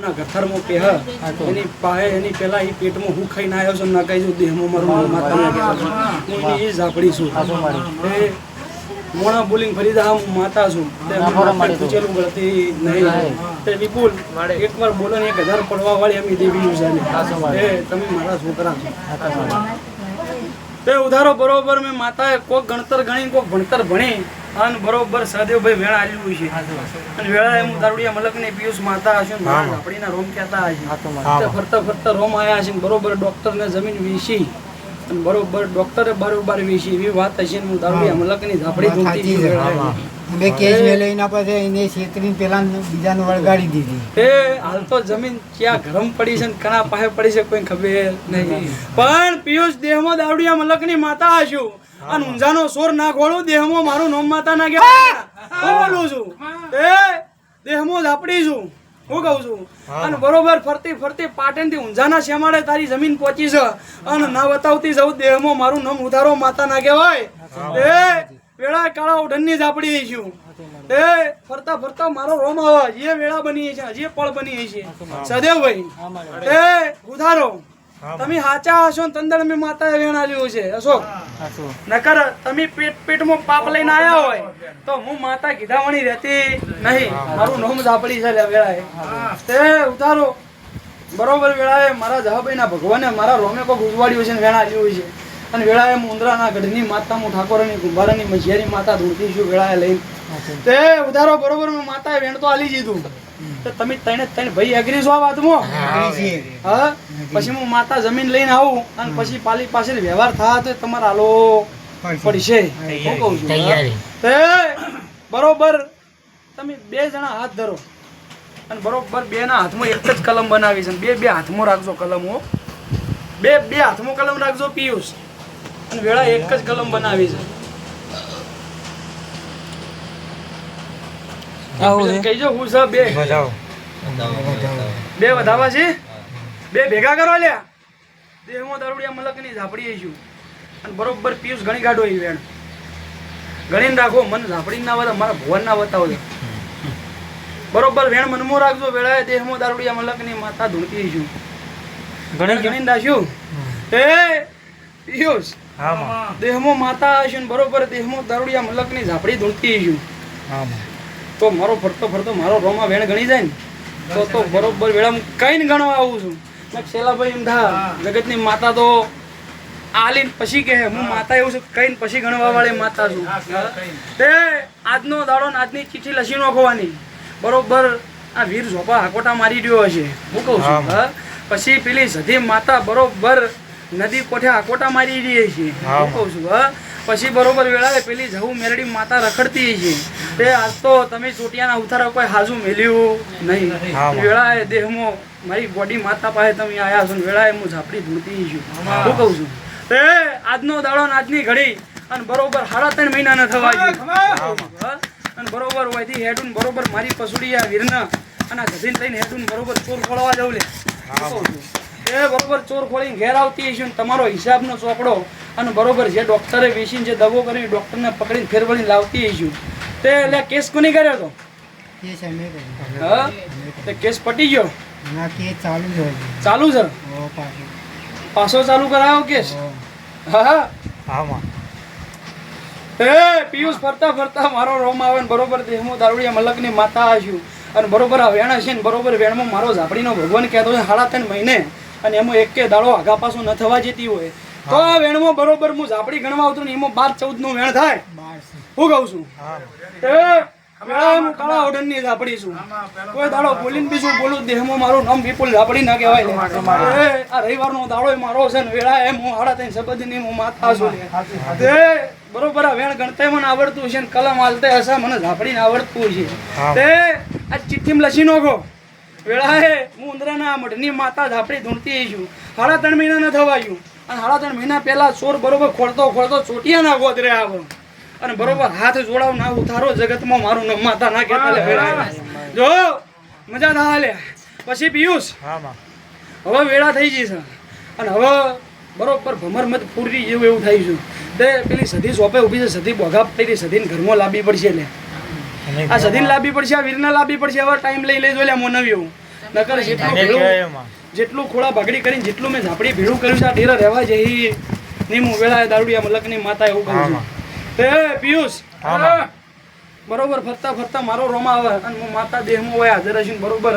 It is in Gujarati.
એના ગથારમાં પેહ. એની પાસે એની પેલા એ પેટમાં હું ખાઈને આવ્યો છું ના કઈ દેહમાં મારું માતા હું એ ઝાપડી છું. એ મોણા બોલિંગ ફરીદા હું માતા છું. તે પૂછેલું ગળતી નહીં. તે વિપુલ એકવાર બોલો ને એક હજાર પડવા વાળી અમે દેવી છે એ તમે મારા છોકરા છો. તે ઉધારો બરોબર મેં માતાએ કોક ગણતર ગણી કોક ભણતર ભણી. અને બરોબર સહદેવભાઈ વેળા આલ્યું છે. અને વેળા એમ દારૂડિયા મલક ને પિયુષ માતા હશે ને આપણીના રોમ કહેતા હશે. ફરતા ફરતા રોમ આવ્યા છે બરોબર ડોક્ટર ને જમીન વીસી. અને બરોબર ડોક્ટરે બરોબર વીસી. એવી વાત હશે ને હું દારૂડિયા મલકની ઝાપડી ધૂમતી બે કેસ મેળવીના પછી એને છેતરીને પેલા બીજાને વળગાડી દીધી. એ હાલ તો જમીન ક્યાં ગરમ પડી છે ને કણા પાસે પડી છે કોઈ ખબર નહીં. પણ પિયુષ દેહમાં દાવડિયા મલકની માતા હશું. અને ઊંઝાનો સોર ના ખોળું દેહમો મારું નામ માતા ના ગયા. હું! બોલું છું. એ દેહમો ઝાપડી છું. હું કહું છું. અને બરોબર ફરતી ફરતી પાટણથી ઊંઝાના શેમાડે તારી જમીન પહોંચી છે. અને ના બતાવતી જવું દેહમાં મારું નામ ઉધારો માતા ના કહેવાય એ વેળા કાળા ઉઢનની ઝાપડી છું. એ ફરતા ફરતા મારો રોમ આવે. એ વેળા બની છે હજી પળ બની છે સદેવભાઈ એ ઉધારો. તમે સાચા હશો ને તંદર મેં માતાએ વેણાલ્યું છે અશોક નકર તમે પેટ પેટમાં પાપ લઈને આવ્યા હોય તો હું માતા કીધાવાણી રહેતી નહીં. મારું નોમ ઝાપડી છે વેળાએ. તે ઉતારો. બરોબર વેળાએ મારા જહાભાઈના ભગવાને મારા રોમે કોક ઉજવાડ્યું છે ને વેણા આલ્યું છે. અને વેળાએ મુંદ્રાના ગઢની માતા હું ઠાકોરની કુંભારાની મજિયારી માતા ધૂળતી છું વેળાએ લઈને. તે ઉધારો બરોબર મેં માતાએ વેણ તો આલી દીધું. તો તમે તને તને ભાઈ અગ્રી છો આ વાતમાં? હા પછી હું માતા જમીન લઈને આવું અને પછી પાલી પાસે વ્યવહાર થાય તો તમારે આલો પડશે. હું કહું છું તે બરોબર. તમે બે જણા હાથ ધરો. અને બરોબર બે ના હાથમાં એક જ કલમ બનાવી છે. અને બે બે હાથમાં રાખજો કલમ હો. બે બે હાથમાં કલમ રાખજો પિયુષ. અને વેળા એક જ કલમ બનાવી છે. કહીજો હું છે બે. બે વધાવા છે? બે ભેગા કરો લ્યા. દેહમાં દારૂડિયા મલકની ઝાપડી છું. અને બરોબર પિયુષ ઘણી કાઢો એ વેણ ગણીને રાખો મન ઝાપડી ના વતા મારા ભુવન ના બતાવજો બરોબર વેણ મનમાં રાખજો વેળાએ દેહમાં દારૂડિયા મલકની માતા ધૂણતી છું. ગણી ગણીને રાખ્યું એ પિયુષ. દેહમાં માતા હશે ને બરોબર દેહમાં દારૂડિયા મલકની ઝાપડી ધૂણતી છું. તો મારો ફરતો ફરતો મારો રોમા વેણ ગણી જાય ને તો તો બરોબર વેળા હું કઈ ગણવા આવું છું. મેં શેલાભાઈ એમ થા જગતની માતા તો આલીને પછી કહે હું માતા એવું છું કઈ પછી ગણવા વાળી માતા છું. તે આજનો દાડો ને આજની ચીઠી લસી નાખવાની બરોબર આ વીર ઝોપા હાકોટા મારી રહ્યો હશે. હું કહું છું પછી પેલી સધી માતા બરોબર નદી કોઠે હાકોટા મારી રહી છે હું કહું છું હા. પછી બરોબર વેળાએ પેલી જવું મેરડી માતા રખડતી છે તે આજ તો તમે ચોટિયાના ઉતારા કોઈ હાજુ મેલ્યું નહીં. વેળાએ દેહમો મારી બોડી માતા પાસે તમે આયા છો વેળાએ હું ઝાપડી ધૂળતી છું. હું. કહું છું. તે આજનો દાડો ને આજની ઘડી અને બરોબર સાડા ત્રણ મહિના ન થવા. અને બરોબર હોયથી હેડું ને બરોબર મારી પસુડી આ વીરના અને ઘસીને લઈને હેડું બરોબર ચોર ખોળવા જવું લે. કહું છું. એ બરોબર? ચોર ખોળીને ઘેર આવતી હશે ને તમારો હિસાબનો ચોપડો અને બરોબર જે ડોક્ટરે વેચીને જે દવો કરી ડૉક્ટરને પકડીને ફેરવળીને લાવતી હશું. તે એટલે કેસ કોની કર્યો હતો કેસ. હા? તે પટી ગયો? ચાલુ છે. પાછો. ચાલુ કરાયો કેસ? હા હા. હા એ પિયુષ ફરતા ફરતા મારો રોમ આવે ને બરોબર દેહમાં દારૂડિયા મલકની માતા આશું અને બરોબર આ વેણ છે ને બરોબર વેણમાં મારો ઝાપડીનો ભગવાન કહેતો છે સાડા ત્રણ મહિને અને એમાં એક કે દાડો આગા પાછો ન થવા જતી હોય. તો આ વેણમાં બરોબર હું ઝાપડી ગણવા આવતો ને એમાં બાર ચૌદનું વેણ થાય. હું કહું છું. હું. કાળા ઓઢણની ઝાપડી છું. કોઈ દાડો બોલીને બીજું બોલું દેહમાં મારું નામ વિપુલ ઝાપડી ના કહેવાય. આ રવિવાર નો દાડો મારો છે ને વેળા એમ હું હાડા ત્રણ સંબંધની હું માતા છું. તે બરોબર આ વેણ ગણતે મને આવડતું છે ને કલમ હાલતે હશે મને ઝાપડીને આવડતું છે. તે આ ચિઠ્ઠી લસી નોખો. વેળાએ હું ઉંદરાના મઢની માતા ઝાપડી ધૂણતી છું. સાડા ત્રણ મહિના ન થવાયું. અને સાડા ત્રણ મહિના પહેલા ચોર બરોબર ખોળતો ખોલતો ચોટિયાના ગોદરે આવો. અને બરોબર હાથ જોડાવ ના ઉતારો જગતમાં મારું ન માતા ના કહેતા જો મજા ના હાલે પછી પિયુષ? હવે વેળા થઈ ગઈ છે. અને હવે બરોબર ભમર મત પૂરી જેવું એવું થાય છે. તે પેલી સધી સોપે ઊભી છે સધી બોઘા પડી સધીને ઘરમાં લાંબી પડશે લે. આ સધીને લાવવી પડશે આ વીરને લાવવી પડશે હવે ટાઈમ લઈ લેજો લે મોનવ્યું નકર જેટલું ભેળું જેટલું ખોળા ભગડી કરીને જેટલું મેં ઝાપડી ભેળું કર્યું છે આ ઢેરા રહેવા જઈ ની હું વેળા દારૂડિયા મલકની માતા એવું કહું છું. તે પિયુષ બરોબર ફરતા ફરતા મારો રોમા આવે અને હું માતા દેહમાં હોય હાજર હશે બરોબર